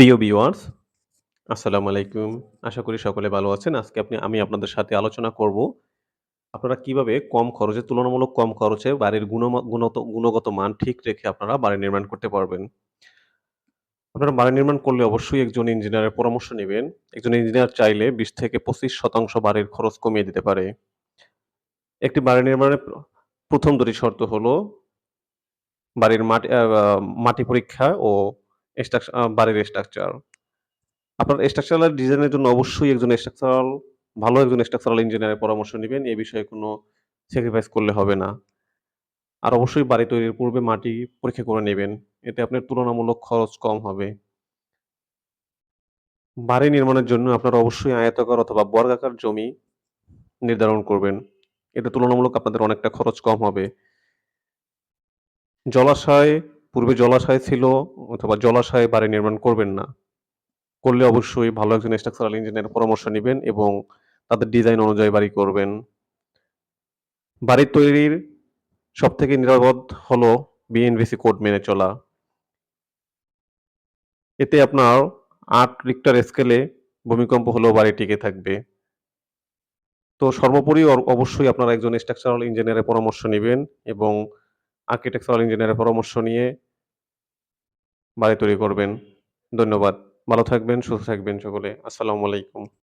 প্রিয় ভিউয়ার্স, আসসালামু আলাইকুম। আশা করি সকলে ভালো আছেন। আজকে আপনি আমি আপনাদের সাথে আলোচনা করব, আপনারা কীভাবে কম খরচে তুলনামূলক কম খরচে বাড়ির গুণমা গুণত গুণগত মান ঠিক রেখে আপনারা বাড়ি নির্মাণ করতে পারবেন। আপনারা বাড়ি নির্মাণ করলে অবশ্যই একজন ইঞ্জিনিয়ারের পরামর্শ নেবেন একজন ইঞ্জিনিয়ার চাইলে ২০-২৫% বাড়ির খরচ কমিয়ে দিতে পারে। একটি বাড়ি নির্মাণের প্রথম দুটি শর্ত হলো বাড়ির মাটি মাটি পরীক্ষা ও বাড়ির স্ট্রাকচার। আপনার স্ট্রাকচারাল ডিজাইনের জন্য অবশ্যই একজন স্ট্রাকচারাল ভালো একজন স্ট্রাকচারাল ইঞ্জিনিয়ারের পরামর্শ নেবেন এ বিষয়ে কোনো স্যাক্রিফাইস করলে হবে না। আর অবশ্যই বাড়ি তৈরির পূর্বে মাটি পরীক্ষা করে নেবেন এতে আপনার তুলনামূলক খরচ কম হবে। বাড়ি নির্মাণের জন্য আপনার অবশ্যই আয়তাকার অথবা বর্গাকার জমি নির্ধারণ করবেন। এতে তুলনামূলক আপনাদের অনেকটা খরচ কম হবে। জলাশয় পূর্বে জলাশয় ছিল, অথবা জলাশয়ে বাড়ি নির্মাণ করবেন না। করলে অবশ্যই ভালো একজন স্ট্রাকচারাল ইঞ্জিনিয়ারের পরামর্শ নেবেন এবং তাদের ডিজাইন অনুযায়ী বাড়ি করবেন। বাড়ি তৈরির সব থেকে নিরাপদ হলো বিএনবিসি কোড মেনে চলা। এতে আপনার আট রিক্টার স্কেলে ভূমিকম্প হলেও বাড়ি টিকে থাকবে। তো সর্বোপরি অবশ্যই আপনারা একজন স্ট্রাকচারাল ইঞ্জিনিয়ারের পরামর্শ নেবেন এবং আর্কিটেকচারাল ইঞ্জিনিয়ারের পরামর্শ নিয়ে বাড়ি তৈরি করবেন। ধন্যবাদ। ভালো থাকবেন, সুস্থ থাকবেন সকলে। আসসালামু আলাইকুম।